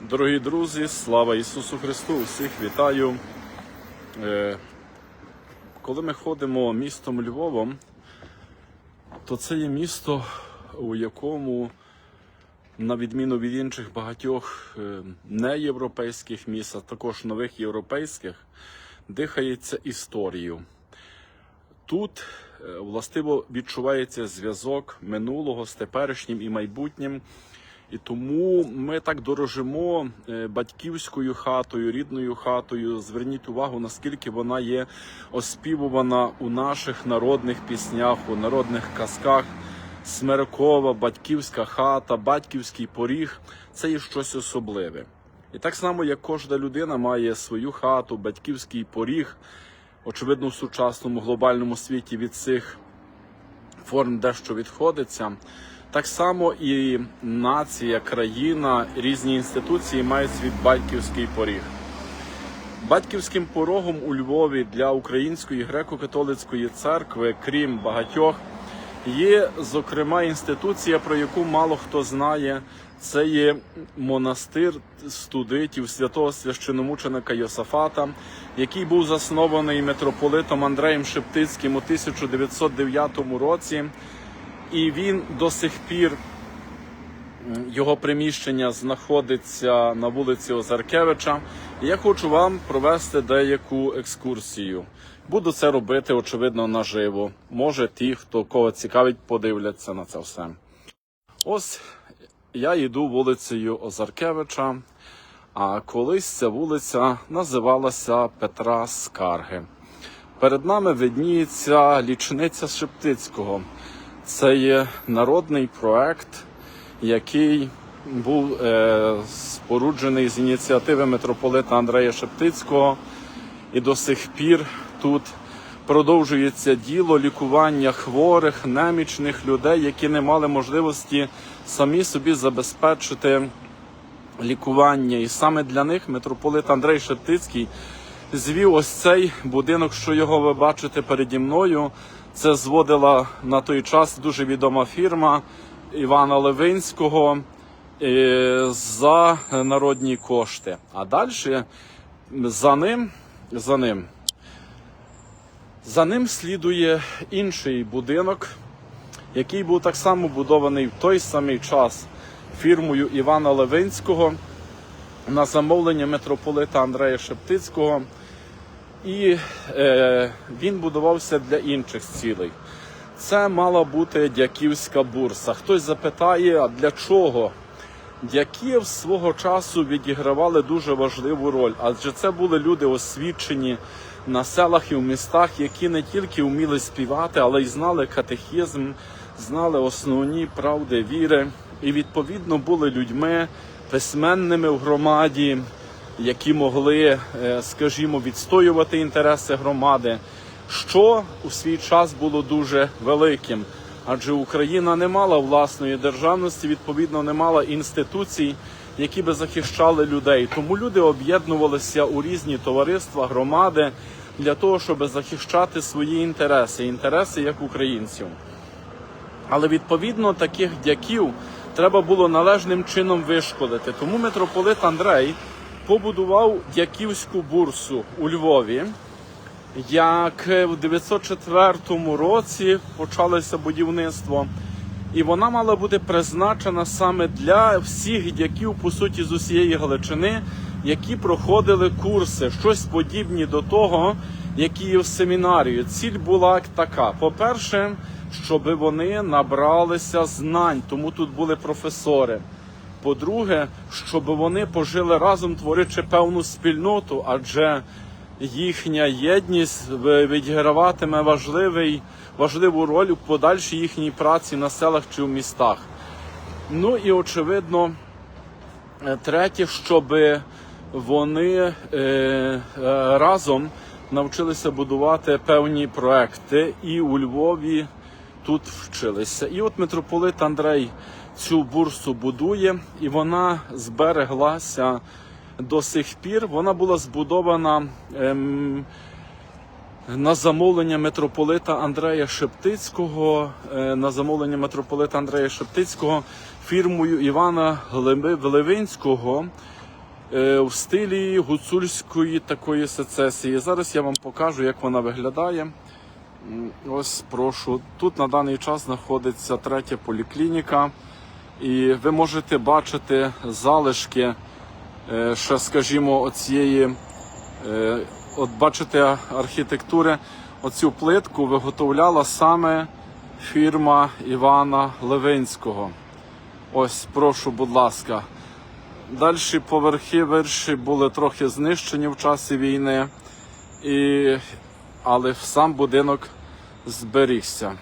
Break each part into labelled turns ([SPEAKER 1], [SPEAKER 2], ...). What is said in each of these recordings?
[SPEAKER 1] Дорогі друзі, слава Ісусу Христу! Усіх вітаю. Е, Коли ми ходимо містом Львовом, то це є місто, у якому, на відміну від інших багатьох е, неєвропейських міст, а також нових європейських, дихається історією. Тут е, властиво відчувається зв'язок минулого з теперішнім і майбутнім. І тому ми так дорожимо е, батьківською хатою, рідною хатою. Зверніть увагу, наскільки вона є оспівувана у наших народних піснях, у народних казках. Смеркова, батьківська хата, батьківський поріг це є щось особливе. І так само, як кожна людина має свою хату, батьківський поріг, очевидно, в сучасному глобальному світі від цих форм дещо відходиться. Так само і нація, країна, різні інституції мають свій батьківський поріг. Батьківським порогом у Львові для Української греко-католицької церкви, крім багатьох, є зокрема інституція, про яку мало хто знає. Це є монастир студитів святого священомученика Йосафата, який був заснований митрополитом Андреєм Шептицьким у 1909 році. І він до сих пір його приміщення знаходиться на вулиці Озаркевича. Я хочу вам провести деяку екскурсію. Буду це робити, очевидно, наживо. Може, ті, хто кого цікавить, подивляться на це все. Ось я йду вулицею Озаркевича, а колись ця вулиця називалася Петра Скарги. Перед нами видніється лічниця Шептицького. Це є народний проект, який був е, споруджений з ініціативи митрополита Андрея Шептицького, і до сих пір тут продовжується діло лікування хворих, немічних людей, які не мали можливості самі собі забезпечити лікування. І саме для них митрополит Андрей Шептицький звів ось цей будинок, що його ви бачите переді мною. Це зводила на той час дуже відома фірма Івана Левинського е, за народні кошти. А далі за ним, за ним, за ним слідує інший будинок, який був так само будований в той самий час фірмою Івана Левинського на замовлення митрополита Андрея Шептицького. І е, він будувався для інших цілей. Це мала бути дяківська бурса. Хтось запитає, а для чого? Дяків свого часу відігравали дуже важливу роль, адже це були люди освічені на селах і в містах, які не тільки вміли співати, але й знали катехізм, знали основні правди віри, і відповідно були людьми письменними в громаді, які могли, е, скажімо, відстоювати інтереси громади, що у свій час було дуже великим. Адже Україна не мала власної державності, відповідно, не мала інституцій, які би захищали людей. Тому люди об'єднувалися у різні товариства, громади для того, щоб захищати свої інтереси, інтереси як українців. Але відповідно таких дяків треба було належним чином вишколити. Тому митрополит Андрей побудував дяківську бурсу у Львові. Як в 904 році почалося будівництво, і вона мала бути призначена саме для всіх дяків, по суті, з усієї Галичини, які проходили курси, щось подібні до того, які є в семінарії. Ціль була така: по-перше, щоб вони набралися знань, тому тут були професори. По-друге, щоб вони пожили разом, творячи певну спільноту, адже їхня єдність відіграватиме важливий, важливу роль у подальшій їхній праці на селах чи в містах. Ну і очевидно, е, третє, щоб вони е, е, разом навчилися будувати певні проекти і у Львові тут вчилися. І от митрополит Андрей цю бурсу будує, і вона збереглася до сих пір. Вона була збудована. Ем, на замовлення митрополита Андрея Шептицького, е, на замовлення митрополита Андрея Шептицького фірмою Івана Левинського, е, в стилі гуцульської такої сецесії. Зараз я вам покажу, як вона виглядає. Ось прошу. Тут на даний час знаходиться третя поліклініка, і ви можете бачити залишки е, ще, скажімо, оцієї, е, от бачите, архітектури. Оцю плитку виготовляла саме фірма Івана Левинського. Ось, прошу, будь ласка. Далі поверхи вирші були трохи знищені в часі війни, і... але сам будинок зберігся.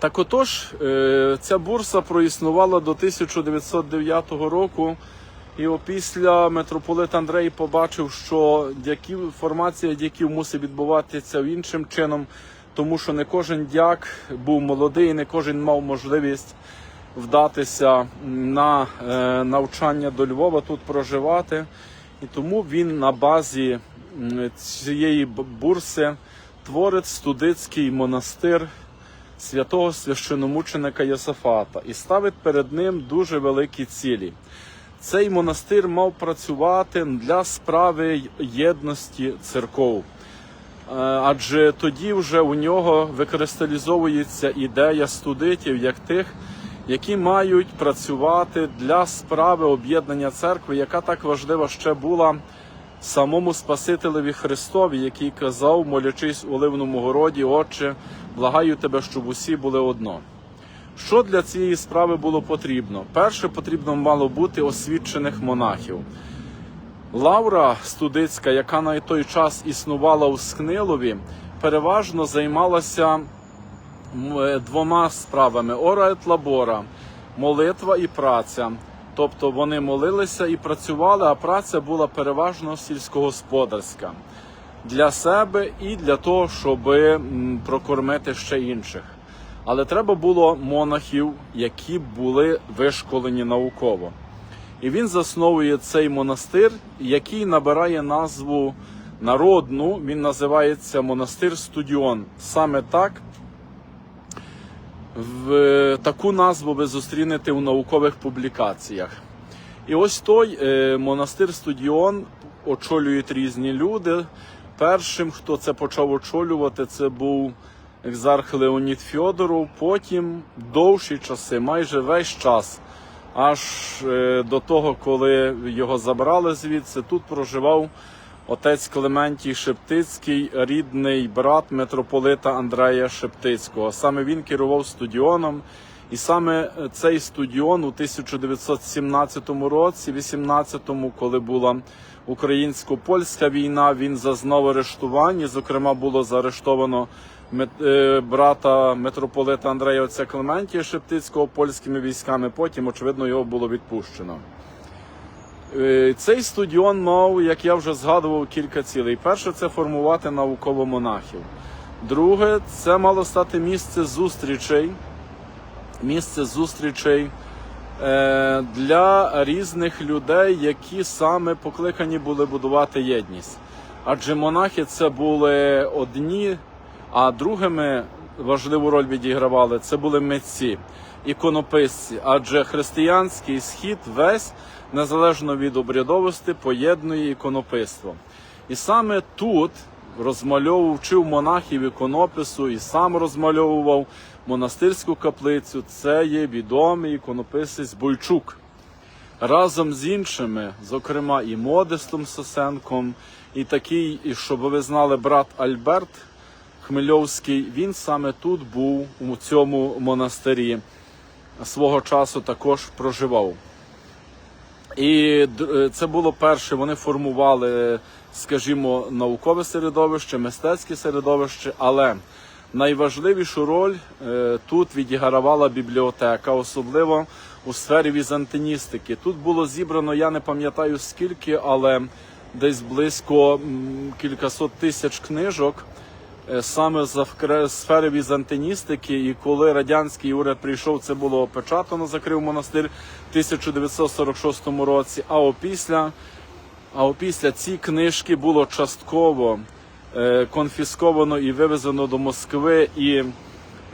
[SPEAKER 1] Так отож, е, ця бурса проіснувала до 1909 року, і опісля митрополит Андрей побачив, що дяків, формація дяків мусить відбуватися іншим чином, тому що не кожен дяк був молодий, не кожен мав можливість вдатися на е, навчання до Львова, тут проживати. І тому він на базі цієї бурси творить студицький монастир святого священомученика Йосафата і ставить перед ним дуже великі цілі. Цей монастир мав працювати для справи єдності церков. Е, Адже тоді вже у нього викристалізовується ідея студитів як тих, які мають працювати для справи об'єднання церкви, яка так важлива ще була самому Спасителеві Христові, який казав, молячись у Оливному городі, Отче, благаю тебе, щоб усі були одно. Що для цієї справи було потрібно? Перше потрібно мало бути освічених монахів. Лаура Студицька, яка на той час існувала у Скнилові, переважно займалася е, двома справами: ора лабора, молитва і праця. Тобто вони молилися і працювали, а праця була переважно сільськогосподарська для себе і для того, щоб прокормити ще інших. Але треба було монахів, які були вишколені науково. І він засновує цей монастир, який набирає назву народну. Він називається монастир Студіон. Саме так в таку назву ви зустрінете у наукових публікаціях. І ось той е, монастир Студіон очолюють різні люди. Першим, хто це почав очолювати, це був екзарх Леонід Фьодоров. Потім довші часи, майже весь час, аж е, до того, коли його забрали звідси, тут проживав отець Клементій Шептицький, рідний брат митрополита Андрея Шептицького. Саме він керував студіоном. І саме цей студіон у 1917 році, 18-му, коли була українсько-польська війна, він зазнав арештувань. І, Зокрема, було заарештовано е, брата митрополита Андрея отця Клементія Шептицького польськими військами. Потім, очевидно, його було відпущено. Е, Цей студіон мав, як я вже згадував, кілька цілей. Перше це формувати науково-монахів. Друге, це мало стати місце зустрічей, місце зустрічей е, для різних людей, які саме покликані були будувати єдність. Адже монахи це були одні, а другими важливу роль відігравали це були митці, іконописці. Адже християнський схід весь, незалежно від обрядовості, поєднує іконописство. І саме тут розмальовував, вчив монахів іконопису і сам розмальовував монастирську каплицю. Це є відомий іконописець Бойчук. Разом з іншими, зокрема і Модестом Сосенком, і такий, і щоб ви знали, брат Альберт Хмельовський, він саме тут був у цьому монастирі. Свого часу також проживав. І е, це було перше. Вони формували, скажімо, наукове середовище, мистецьке середовище, але найважливішу роль е, тут відігравала бібліотека, особливо у сфері візантиністики. Тут було зібрано, я не пам'ятаю скільки, але десь близько кількасот тисяч книжок. Е, Саме з сфери візантиністики, і коли радянський уряд прийшов, це було опечатано, закрив монастир в 1946 році. А опісля, а опісля ці книжки було частково е, конфісковано і вивезено до Москви і,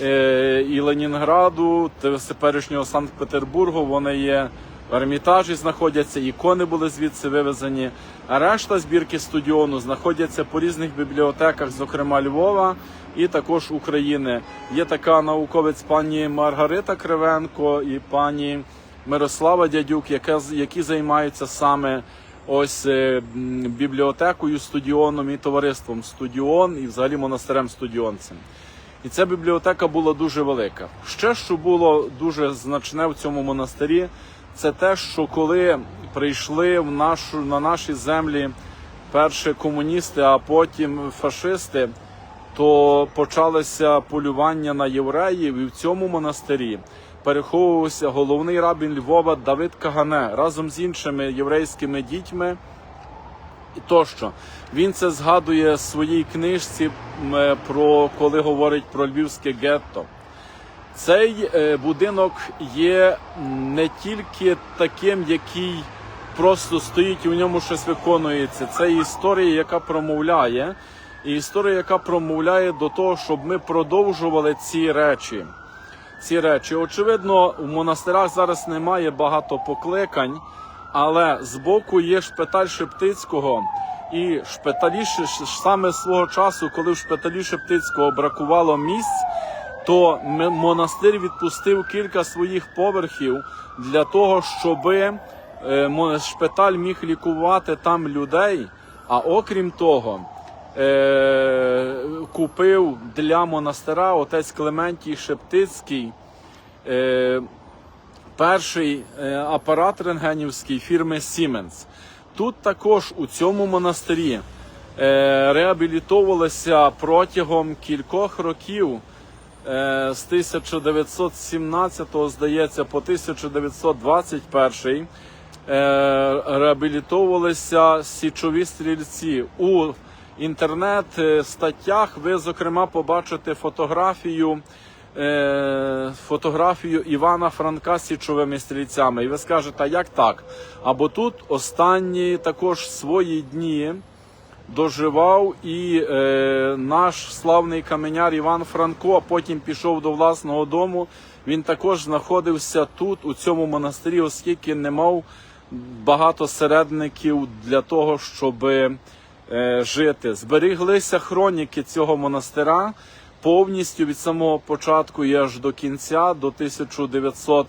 [SPEAKER 1] е, і Ленінграду, теперішнього Санкт-Петербургу. Вони є Ермітажі знаходяться, ікони були звідси вивезені. А решта збірки студіону знаходяться по різних бібліотеках, зокрема Львова і також України. Є така науковець пані Маргарита Кривенко і пані Мирослава Дядюк, яка, які займаються саме ось е, бібліотекою, студіоном і товариством Студіон і взагалі монастирем студіонцем. І ця бібліотека була дуже велика. Ще що було дуже значне в цьому монастирі, це те, що коли прийшли в нашу на наші землі перші комуністи, а потім фашисти, то почалося полювання на євреїв, і в цьому монастирі переховувався головний рабін Львова Давид Кагане разом з іншими єврейськими дітьми і тощо. Він це згадує в своїй книжці е, про коли говорить про львівське гетто. Цей е, будинок є не тільки таким, який просто стоїть і в ньому щось виконується. Це історія, яка промовляє, і історія, яка промовляє до того, щоб ми продовжували ці речі. Ці речі. Очевидно, в монастирах зараз немає багато покликань, але збоку є шпиталь Шептицького. І шпиталі саме свого часу, коли в шпиталі Шептицького бракувало місць, то монастир відпустив кілька своїх поверхів для того, щоб шпиталь міг лікувати там людей. А окрім того, е, купив для монастира отець Клементій Шептицький е, перший е, апарат рентгенівський фірми Siemens. Тут також у цьому монастирі е, реабілітовувалися протягом кількох років е, з 1917, здається, по 1921 е, реабілітовувалися січові стрільці. У інтернет-статтях ви, зокрема, побачите фотографію. е, Фотографію Івана Франка з січовими стрільцями, і ви скажете, а як так? Або тут останні також свої дні доживав і е, наш славний каменяр Іван Франко, а потім пішов до власного дому. Він також знаходився тут, у цьому монастирі, оскільки не мав багато середників для того, щоб е, жити. Зберіглися хроніки цього монастира повністю від самого початку і аж до кінця, до 1900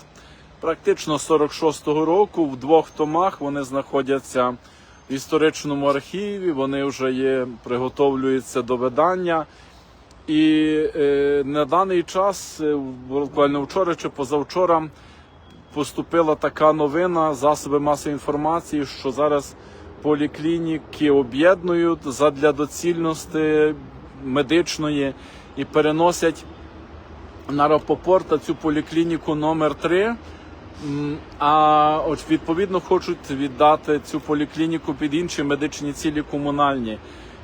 [SPEAKER 1] практично 46-го року. В двох томах вони знаходяться в історичному архіві. Вони вже є, приготовлюються до видання. І е, на даний час, е, буквально вчора чи позавчора, поступила така новина, засоби масової інформації, що зараз поліклініки об'єднують задля доцільності медичної і переносять на Рапопорта цю поліклініку номер 3 М, А от відповідно хочуть віддати цю поліклініку під інші медичні цілі комунальні.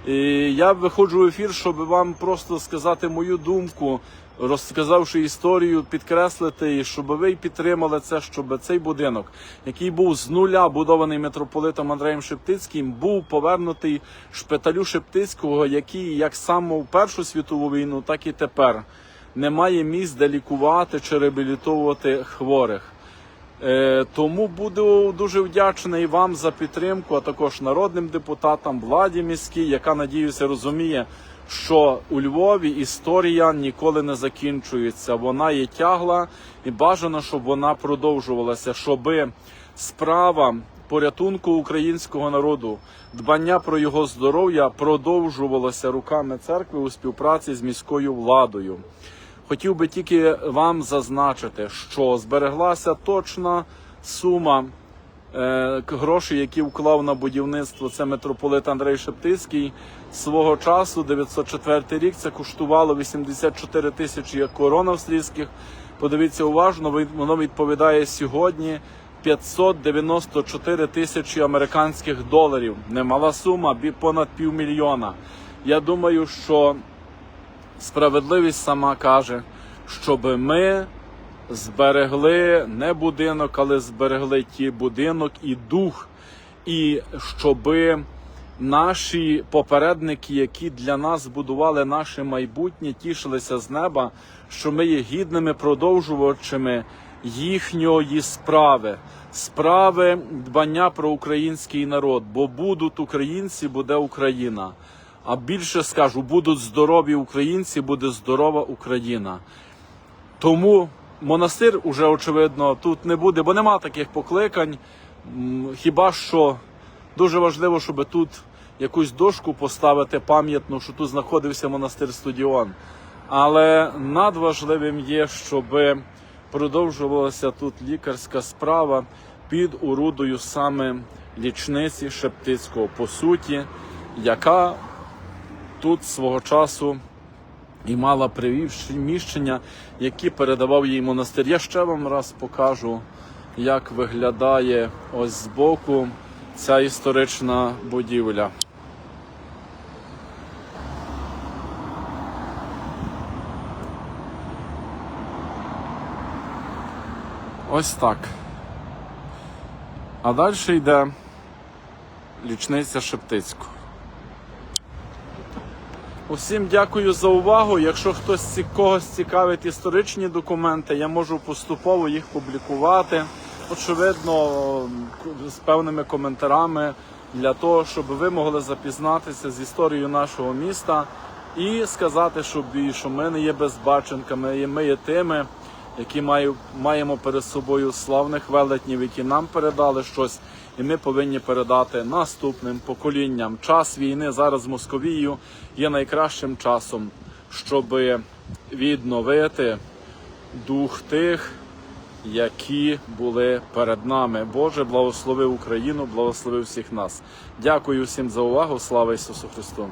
[SPEAKER 1] І я виходжу в ефір, щоб вам просто сказати мою думку, розказавши історію, підкреслити, і щоб ви підтримали це, щоб цей будинок, який був з нуля будований митрополитом Андреєм Шептицьким, був повернутий шпиталю Шептицького, який як само в Першу світову війну, так і тепер немає місць, де лікувати чи реабілітовувати хворих. Е, Тому буду дуже вдячний вам за підтримку, а також народним депутатам, владі міській, яка надіюся розуміє, що у Львові історія ніколи не закінчується. Вона є тягла і бажано, щоб вона продовжувалася, щоб справа порятунку українського народу, дбання про його здоров'я продовжувалося руками церкви у співпраці з міською владою. Хотів би тільки вам зазначити, що збереглася точна сума е, грошей, які вклав на будівництво це митрополит Андрей Шептицький. Свого часу, 904 рік, це коштувало 84 тисячі корон австрійських. Подивіться уважно, воно відповідає сьогодні 594 тисячі американських доларів. Немала сума, понад півмільйона. Я думаю, що справедливість сама каже, щоб ми зберегли не будинок, але зберегли ті будинок і дух, і щоби наші попередники, які для нас будували наше майбутнє, тішилися з неба, що ми є гідними продовжувачами їхньої справи, справи дбання про український народ. Бо будуть українці, буде Україна. А більше скажу, будуть здорові українці, буде здорова Україна. Тому монастир уже очевидно тут не буде, бо нема таких покликань. Хіба що дуже важливо, щоб тут якусь дошку поставити пам'ятну, що тут знаходився монастир Студіон. Але надважливим є, щоб продовжувалася тут лікарська справа під урудою саме лічниці Шептицького, по суті, яка тут свого часу і мала приміщення, які передавав їй монастир. Я ще вам раз покажу, як виглядає ось збоку ця історична будівля. Ось так. А далі йде лічниця Шептицького. Усім дякую за увагу. Якщо хтось когось цікавить історичні документи, я можу поступово їх публікувати. Очевидно, з певними коментарами для того, щоб ви могли запізнатися з історією нашого міста і сказати, собі, що ми не є безбаченками, ми є тими, які маю- маємо перед собою славних велетнів, які нам передали щось, і ми повинні передати наступним поколінням. Час війни зараз з Московією є найкращим часом, щоб відновити дух тих, які були перед нами. Боже, благослови Україну, благослови всіх нас. Дякую всім за увагу. Слава Ісусу Христу!